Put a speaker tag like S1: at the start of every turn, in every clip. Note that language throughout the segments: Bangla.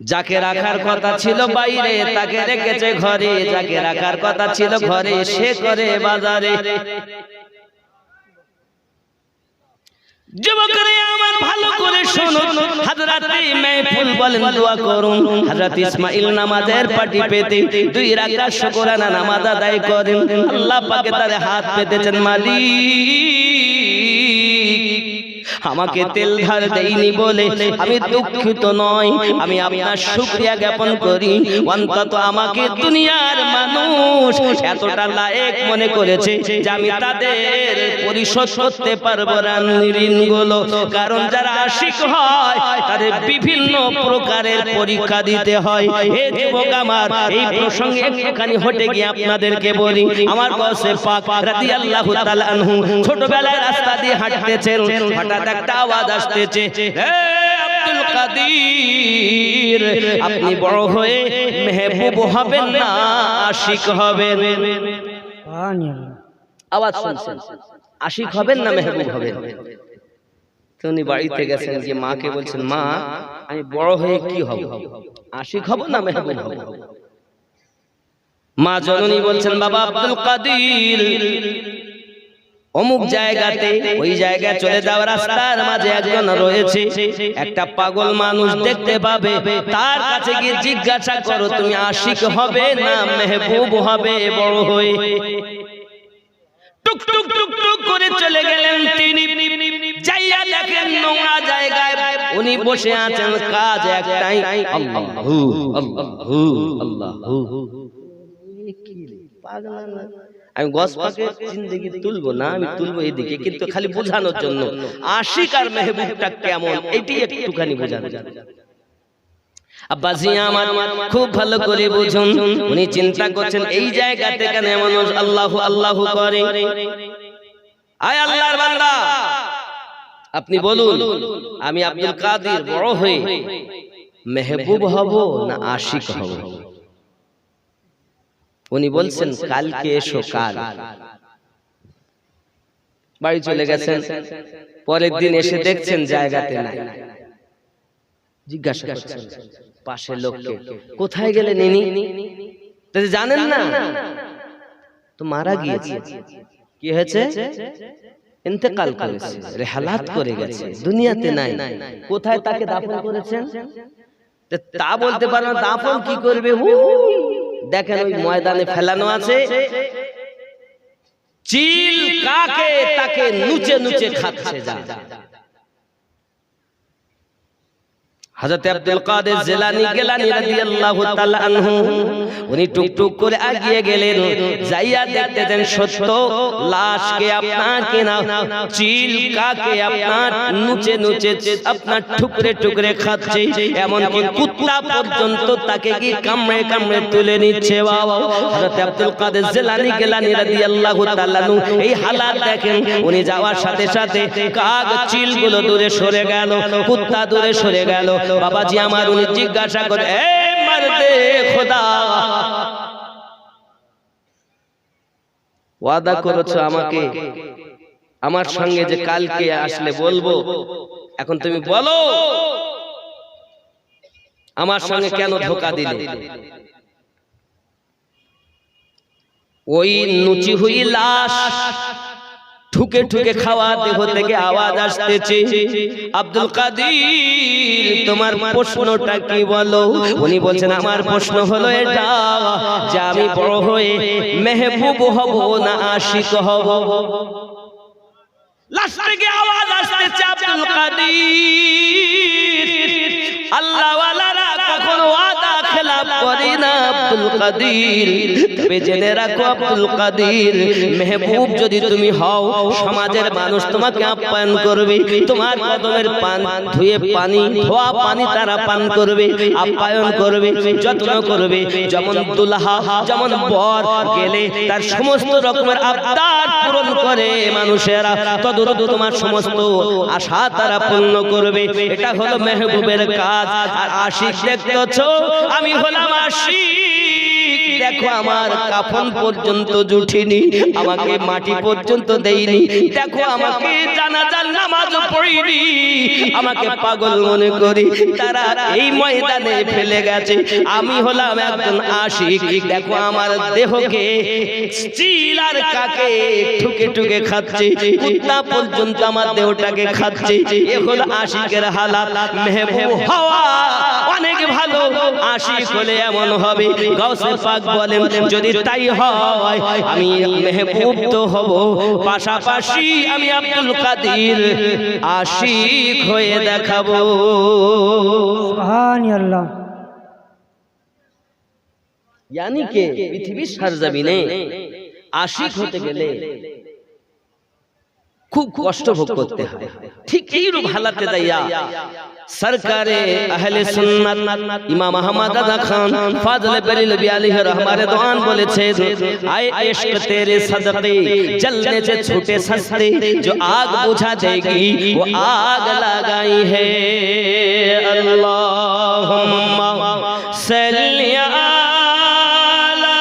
S1: যাকে রাখার কথা ছিল বাইরে তাকে রেখেছে ঘরে। যাকে রাখার কথা ছিল ঘরে সে করে বাজারে। যুবকরে আমার ভালো করে শুনুন হযরতে মাহফুল বলেন দোয়া করুন। হযরত ইসমাইল নামাজের পাটি পেতে দুই রাকাত শুকরানা নামাজ আদায় করেন। আল্লাহ পাকে তার হাত পেতেছেন মালিক। আমাকে তেল ধার দেইনি বলে আমি দুঃখিত নয় আমি আপনার শুকরিয়া জ্ঞাপন করি। অন্তত আমাকে দুনিয়ার মানুষ এতটা লায়েক মনে করেছে যে আমি তাদের পরিশোধ করতে পারব না ঋণগুলো কারণ যারা আশিক হয় তাদের বিভিন্ন প্রকারের পরীক্ষা দিতে হয়। হে যুবক আমার এই প্রসঙ্গে একটুখানি হটে গিয়ে আপনাদেরকে বলি আমার বসে পাক রাদিয়াল্লাহু তাআলা আনহু ছোটবেলায় রাস্তা দিয়ে হাঁটতেছেন হঠাৎ একটা আওয়াজ আসতেছে। আব্দুল কাদির, আপনি বড় হয়ে মেহবুব হবেন না, আশিক হবেন। আওয়াজ শুনছেন? আশিক হবেন না মেহবুব হবেন? উনি বাড়িতে গেছেন, যে মাকে বলছেন, মা, আমি বড় হয়ে কি হব? আশিক হব না মেহবুব হব? মা জননী বলছেন, বাবা আব্দুল কাদির অমুক জায়গাতে ওই জায়গায় চলে যাওয়া রাস্তার মাঝে একজন রয়েছে। একটা পাগল মানুষ দেখতে পাবে। তার কাছে গিয়ে জিজ্ঞাসা করো তুমি আশিক হবে না মেহবুব হবে বড় হয়ে টুক টুক টুক টুক করে চলে গেলেন তিনি। যাইয়া দেখেন নোংরা জায়গায় উনি বসে আছেন কাজ একটাই। আল্লাহু আল্লাহু আল্লাহু। আমি গস পাকে জিন্দগি তুলবো না, আমি তুলবো এদিকে, কিন্তু খালি বোঝানোর জন্য। আশিক আর মেহবুবটা কেমন এটি একটুখানি বোঝানো। আমার খুব ভালো করে বুঝুন, উনি চিন্তা করছেন, এই জায়গাতে কেন মানুষ? আল্লাহু আল্লাহু করে। আল্লাহর বান্দা। আপনি বলুন, আমি আব্দুল কাদির বড় হয়ে মেহবুব হব না আশিক হব? উনি বলছেন কালকে এসো কাল। বাড়ি চলে গেছেন। পরের দিন এসে দেখছেন জায়গাতে নাই। জিজ্ঞাসা করছেন পাশের লোককে কোথায় গেলেন ইনি? জানেন না। তো মারা গিয়েছে। কি হয়েছে? ইন্তেকাল করেছে। রেহালাত করে গেছে। দুনিয়াতে নাই। কোথায় তাকে দাফন করেছেন? তা বলতে পারো না দাফন কি করবে? হু দেখেন ওই ময়দানে ফেলানো আছে। চিল কাকে তাকে নুচে নুচে খাচ্ছে যা। হযরত আব্দুল কাদের জিলানী গেলানী রাদিয়াল্লাহু তাআলা আনহু। উনি টুকটুক করে আগিয়ে গেলেন। যাইয়া দেখতে দেন সত্য লাশকে আপনার কেনা? চিল কাকে আপনার? নুচে নুচে আপনার টুকরে টুকরে খাচ্ছে। এমন কি কুত্তা পর্যন্ত তাকে কি কামড়ে কামড়ে তুলে নিচ্ছে? বাবা হযরত আব্দুল কাদের জিলানী গেলানী রাদিয়াল্লাহু তাআলা আনহু। এই হালাত দেখেন উনি যাওয়ার সাথে সাথে কাক চিলগুলো দূরে সরে গেল কুত্তা দূরে সরে গেল। বাবাজি আমার উনি জিজ্ঞাসা করে এ মারদে খোদা। ওয়াদা করেছ আমাকে। আমার সঙ্গে যে কালকে আসলে বলব এখন তুমি বলো আমার সঙ্গে কেন ধোকা দিলে? ওই নুচি হুই লাশ ঠুকে ঠুকে খাওয়া দেহ থেকে আওয়াজ আসতেছে। আব্দুল কাদির তোমার প্রশ্নটা কি বলো? উনি বলছেন আমার প্রশ্ন হলো এটা যে আমি বড় হয়ে মেহবুব হব না আশিক হব? লাশ থেকে আওয়াজ আসতেছে আব্দুল কাদির। আল্লাহ ওয়ালারা কখনো ওয়াদা মেহবুব যদি তুমি হও, সমাজের মানুষ তোমাকে আপ্যায়ন করবে। তোমার কদমের পান ধুয়ে পানি পানি তারা পান করবে, আপ্যায়ন করবে, যত্ন করবে। যেমন যেমন বর গেলে তার সমস্ত রকমের আবদার পূরণ করে মানুষেরা। তোমার সমস্ত আশা তারা পূর্ণ করবে। এটা হলো মেহবুবের কাজ। আর আশিক দেখতেছ আমি হলাম আশিক দেখো আমার কাফন পর্যন্ত জুঠিনি, আমাকে মাটি পর্যন্ত দেইনি দেখো আমাকে জানাজার নামাজ পড়িনি, আমাকে পাগল মনে করি, তারা এই ময়দানে ফেলে গেছে। আমি হলাম একজন আশিক, দেখো আমার দেহকে চিল আর কাকে ঠুকে ঠুকে খাচ্ছে, কুত্তা পর্যন্ত আমার দেহটাকে খাচ্ছে। এ হলো আশিকের হালাত, মেহবুব হওয়া, অনেক ভালো, আশিক হলে এমন হবে, গাউসে পাক বলেন যদি তাই হয় আমি মেহবুব তো হব পাশাপাশি আমি আব্দুল কাদির আশিক হয়ে দেখাবো
S2: সুবহান আল্লাহ
S1: यानी के পৃথিবীর সরজমিনে আশিক হতে গেলে খুব কষ্ট ভোগ করতে হয় ঠিক এইরূপ হালাতে দাইয়া সরকারে আহলে সুন্নাত ইমাম আহমদ আদা খান ফাজলে বরিল বিয়ালিহ রহমারে দোয়ান বলেছে আয় इश्क तेरे सदके जलने से छूटे सस्ते जो आग बुझा देगी वो आग लगाई है अल्लाहुम्मा सल्ली अला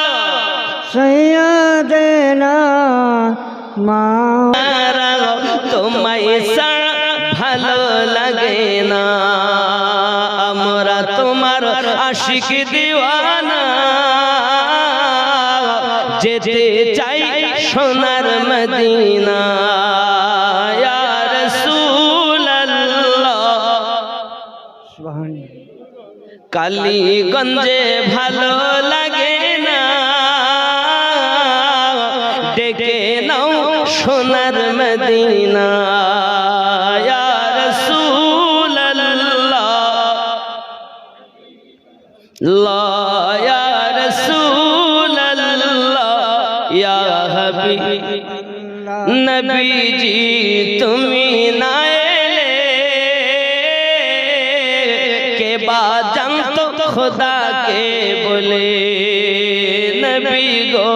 S2: সৈয়দনা মা
S1: আশিক দিওয়ানা। যেতে চাই সোনার মদিনা। কালীগঞ্জে ভালো লাগে না। ডেকে নাও সোনার মদিনা। ইয়া হাবিব নবীজি, তুমি না কে বা জানতো খোদা কে বলে? নবী গো,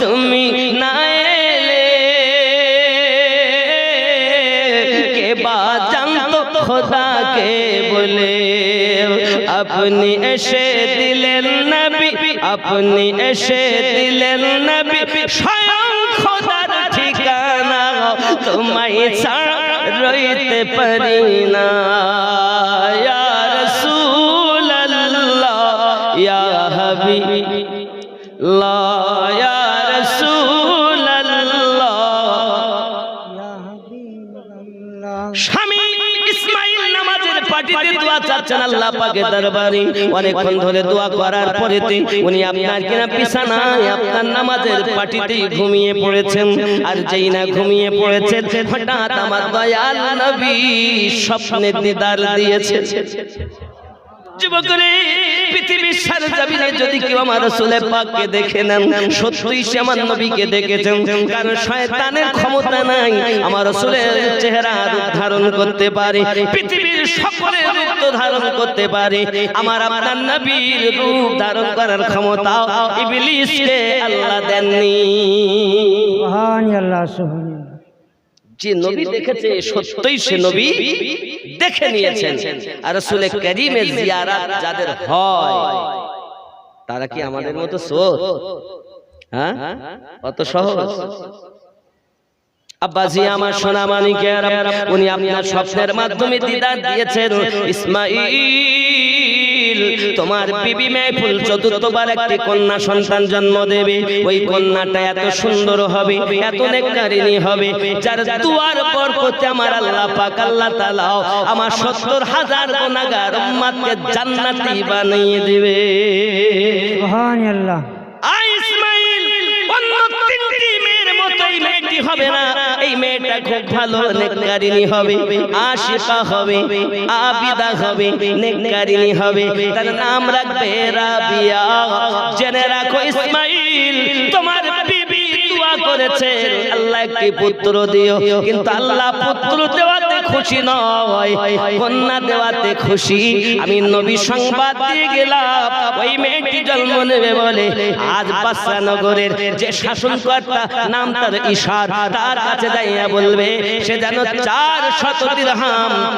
S1: তুমি না কে বা জানতো খোদা কে বলে? আপনি এসে আপনি এসে দিলেন নবী, স্বয়ং খোদার ঠিকানা। তোমায় ছাড়া রইতে পারি না। ইয়া রাসূলুল্লাহ, ইয়া হাবিব আল্লাহ পাকের দরবারে অনেকক্ষণ ধরে দোয়া করার পরেতে উনি আপনার কিনা বিছানায় আপনার নামাজের পাটিতে ঘুমিয়ে পড়েছেন। আর যেই না ঘুমিয়ে পড়েছে হঠাৎ আমার দয়াল নবী স্বপ্নে দিদার দিয়েছে যুবকরে পৃথিবীর সারা জাবিনে যদি কেউ আমার পাককে দেখে নেন সত্যই সে আমার নবীকে দেখেছেন। কারণ শয়তানের ক্ষমতা নাই আমার রাসূলের চেহারা রূপ ধারণ করতে পারে পৃথিবীর সকলের রূপ ধারণ করতে পারে। আমার আপনার নবীর রূপ ধারণ করার ক্ষমতা ইবলিসকে আল্লাহ দেননি। যে নবী দেখেছে সত্যই সে নবী দেখে নিয়েছেন। আর রসুল করিমের জিয়ারাত যাদের হয় তারা কি আমাদের মতো সোর হ্যাঁ? অত সহজ? আব্বাজি আমার সোনা মানিকের উনি আপনার স্বপ্নের মাধ্যমে দিদার দিয়েছেন ইসমাইল তোমার বিবি মেহফুল চতুর্থবার একটি কন্যা সন্তান জন্ম দেবে। ওই কন্যাটা এত সুন্দর হবে, এত নেককারিনী হবে, যার দুয়ার পর করতে আমার আল্লাহ পাক, আল্লাহ তাআলা আমার সত্তর হাজার গুনাহগার জান্নাতি বানিয়ে দিবে।
S2: সুবহান
S1: হবে না। এই মেয়েটা খুব ভালো নেককারিনী হবে। আশিকা হবে, আবিদা হবে নেককারিনী হবে। তার নাম রাখবে রাবিয়া। জেনে রাখো ইসমাইল, তোমার বিবি দোয়া করেছে। আল্লাহ একটি পুত্র দিও। কিন্তু আল্লাহ পুত্র দেওয়াতে খুশি নয়, কন্যা দেওয়াতে খুশি। আমি নবী সংবাদ দিয়ে গেলাম, ওই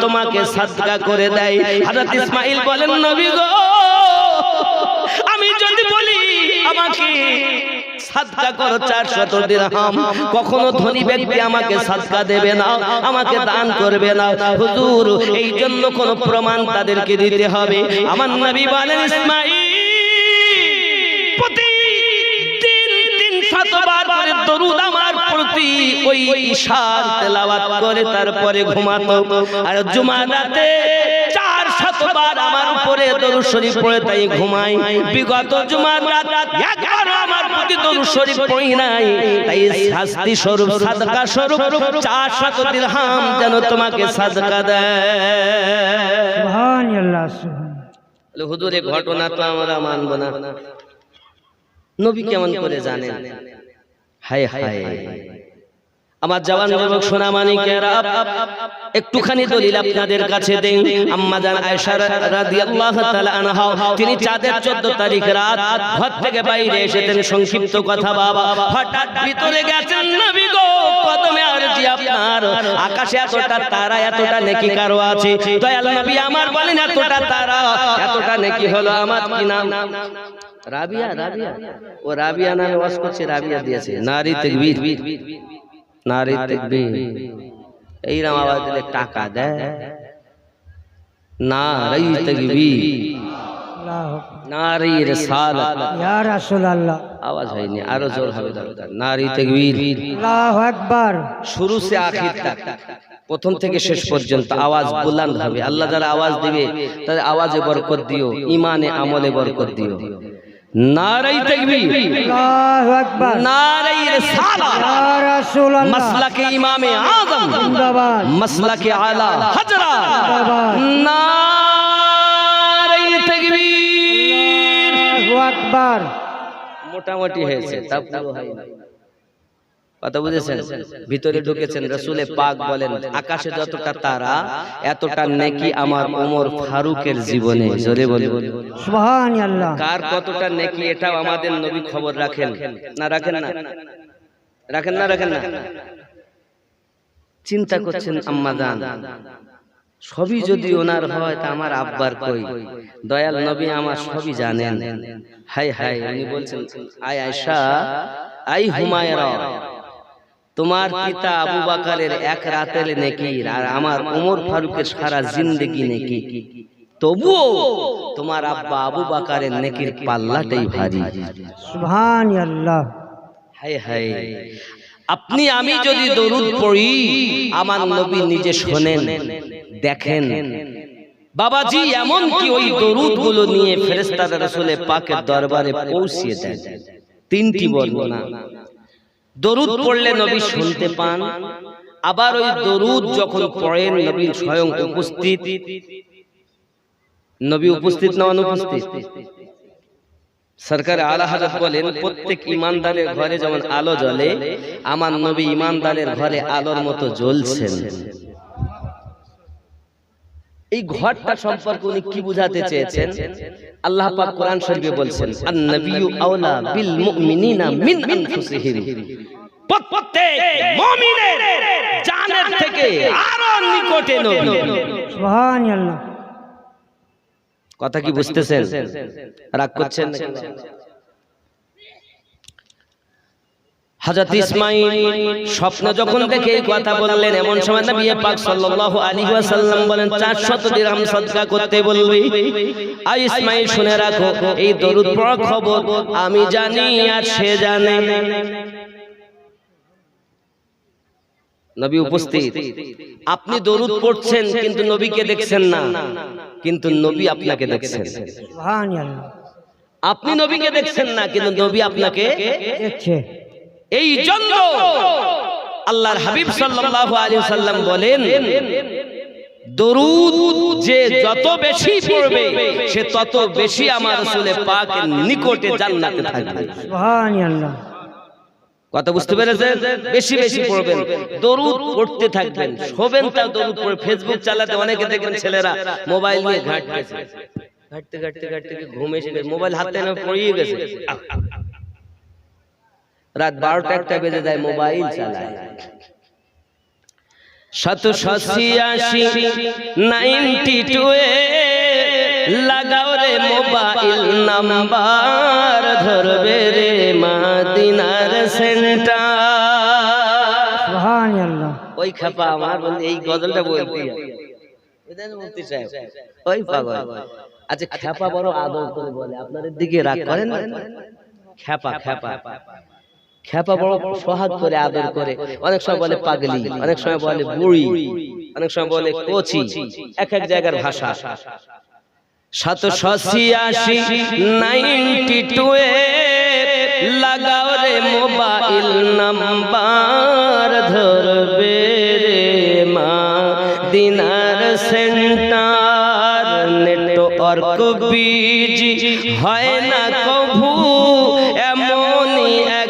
S1: তোমাকে করে দেয়। ইসমাইল বলেন, নবী গো, আমি যদি বলি আমাকে সাদকা করো চারশত কখনো ধনী ব্যক্তি আমাকে সাদকা দেবে না, আমাকে দান করবে না। হুজুর এই জন্য কোন প্রমাণ তাদেরকে দিতে হবে। আমার নবী বলেন ইসমাঈল দরুদ আমার প্রতি ওই ইশার তেলাওয়াত করে তারপরে ঘুমাতো। আর জুমার রাতে চার শতবার আমার উপরে দরুদ শরীফ পড়ে তাই ঘুমাই। বিগত জুমার রাত একবার আমার প্রতি দরুদ শরীফ পড়ি নাই। তাই শাস্তি স্বরূপ সাদকা স্বরূপ চার শত দিরহাম যেন তোমাকে সাদকা দেয়।
S2: সুবহান আল্লাহ সুবহান
S1: হুজুর এই ঘটনা তো আমরা মানব না। নবী কেমন করে জানেন? হায় হায়। আমার জওয়ান যুবক সোনা মানিকেরা একটুখানি দলিল আপনাদের কাছে দেন। আম্মা জান আয়েশা রাদিয়াল্লাহু তাআলা আনহা তিনি চাঁদের 14 তারিখ রাত ঘর থেকে বাইরে এসেছেন সংক্ষিপ্ত কথা বাবা। হঠাৎ ভিতরে গেছেন নবী গো। কদমে আরজি আপনার। আকাশে এতটা তারা এতটা নেকি কারও আছে। দয়াল নবী আমার বলেন এতটা তারা এতটা নেকি হলো আমার কি নাম? রাবিয়া রাবিয়া ও রাবিয়া নামে ওয়াজ করছে রাবিয়া দিয়েছে। নারী তাকবীর। নারী তাকবীর। এইরকম আওয়াজ দিলে টাকা দেয়। নারী তাকবীর। নারী রিসালাত।
S2: ইয়া রাসূলুল্লাহ।
S1: আওয়াজ হয়নি। আরও জোর হবে দরকার। নারী তাকবীর।
S2: আল্লাহু আকবার।
S1: শুরু সে আখির তক। প্রথম থেকে শেষ পর্যন্ত আওয়াজ বুলন্দ হবে। আল্লাহ যারা আওয়াজ দিবে তাদের আওয়াজে বরকত দিও। ইমানে আমলে বরকত দিও। নারী তাকবীর
S2: আল্লাহু আকবার
S1: নারী রিসালাত
S2: ইয়া রাসূলুল্লাহ
S1: মাসলাকে ইমামে আজম
S2: জিন্দাবাদ
S1: মাসলাকে আলা হজরা
S2: জিন্দাবাদ
S1: নারী তাকবীর
S2: আল্লাহু আকবার
S1: মোটামুটি হয়েছে তা পুরো হয়নি কথা বুঝেছেন? ভিতরে ঢুকেছেন রসুলে পাক বলেন আকাশে যতটা তারা এতটা নেকি আমার ওমর ফারুকের জীবনে। জোরে বলুন।
S2: সুবহান
S1: কার কতটা নেকি এটাও আমাদের নবী খবর রাখেন। না রাখেন না। রাখেন না রাখেন না। চিন্তা করছেন আম্মা জান। সবই যদি ওনার হয় তা আমার আব্বার কই। দয়াল নবী আমার সবই জানেন। হাই হাই উনি বলছেন আয় আয়সা আই হুমায়রা তোমার পিতা আবু বাকারের এক রাতের নেকি আর আমার ওমর ফারুকের সারা জিন্দেগি নেকি। তবুও তোমার আব্বা আবু বাকারের নেকির পাল্লাটাই ভারী।
S2: সুবহান আল্লাহ
S1: হায় হায়। আপনি আমি যদি দরুদ পড়ি আমার নবী নিজে শোনেন দেখেন। বাবাজি এমন কি ওই দরুদগুলো নিয়ে ফেরেস্তারা রসুলের পাকের দরবারে পৌঁছিয়ে দেন তিনটি বর্ণনা। দরুদ পড়লে নবী শুনতে পান আবার ওই দরুদ যখন পড়েন নবী স্বয়ং উপস্থিত। নবী উপস্থিত না অনুপস্থিত? সরকার আলা হাজত বলেন প্রত্যেক ইমানদারের ঘরে যেমন আলো জ্বলে আমার নবী ইমানদারের ঘরে আলোর মতো জ্বলছেন। এই ঘরটা সম্পর্কে উনি কি বুঝাতে চেয়েছেন? আল্লাহ পাক কোরআন শরীফে বলছেন আন নবিয়্যু আওলা বিল মুমিনিনা মিন আনফুসিহিম। প্রত্যেক মুমিনের জানের থেকে আরও নিকটে নবী।
S2: সুবহান আল্লাহ
S1: কথা কি বুঝতেছেন? রাগ করছেন? নাকি? হযরত ইসমাঈল স্বপ্ন যখন দেখে এই কথা বললেন এমন সময় নবী পাক সাল্লাল্লাহু আলাইহি ওয়াসাল্লাম বলেন 400 দিরহাম সদকা করতে বলবি? আর ইসমাঈল শুনে রাখো এই দরুদ পড়া খবর আমি জানি আর সে জানে। নবী উপস্থিত। আপনি দরুদ পড়ছেন কিন্তু নবীকে দেখছেন না। কিন্তু নবী আপনাকে দেখছেন।
S2: সুবহান আল্লাহ
S1: আপনি নবীকে দেখছেন না কিন্তু নবী আপনাকে
S2: দেখছে
S1: এই জন্য আল্লাহর হাবিব সাল্লাল্লাহু আলাইহি সাল্লাম বলেন দরুদ যে যত বেশি পড়বে সে তত বেশি আমার রাসূলের পাকের নিকটে জান্নাতে থাকবে।
S2: সুবহান আল্লাহ
S1: কথা বুঝতে পেরেছেন? বেশি বেশি পড়বেন। দরুদ পড়তে থাকবেন। শোবেন তাও দরুদ পড়ে। ফেসবুক চালাতে অনেকে দেখবেন ছেলেরা মোবাইল নিয়ে ঘাঁটতেছে ঘাঁটতে ঘাঁটতে ঘাঁটতে ঘুম এসে গেছে মোবাইল হাতে না পড়িয়ে গেছে। রাত বারোটা একটা বেজে যায় মোবাইল চালায়। শত ছিয়াশি নাইনটি টু লাগাও রে মোবাইল নাম্বার ধরবে রে মাদিনার সেন্টার। ওই খাপা আমার বলতে এই গজলটা বলতে ওই পাগল। আচ্ছা খ্যাপা বড় আদর করে বলে। আপনাদের দিকে রাগ করেন না? খ্যাপা খ্যাপা খ্যাপা বড় সোহাগ করে। আদর করে। অনেক সময় বলে পাগলি। অনেক সময় বলে বুড়ি। অনেক সময় বলে কোচি। এক এক জায়গার ভাষা। সাতশো ছিয়াশি নাইনটি টু লাগাও রে মোবাইল নাম্বার ধরবে রে মা। দিনার সেন্টার নেটওয়ার্ক বিজি। হয়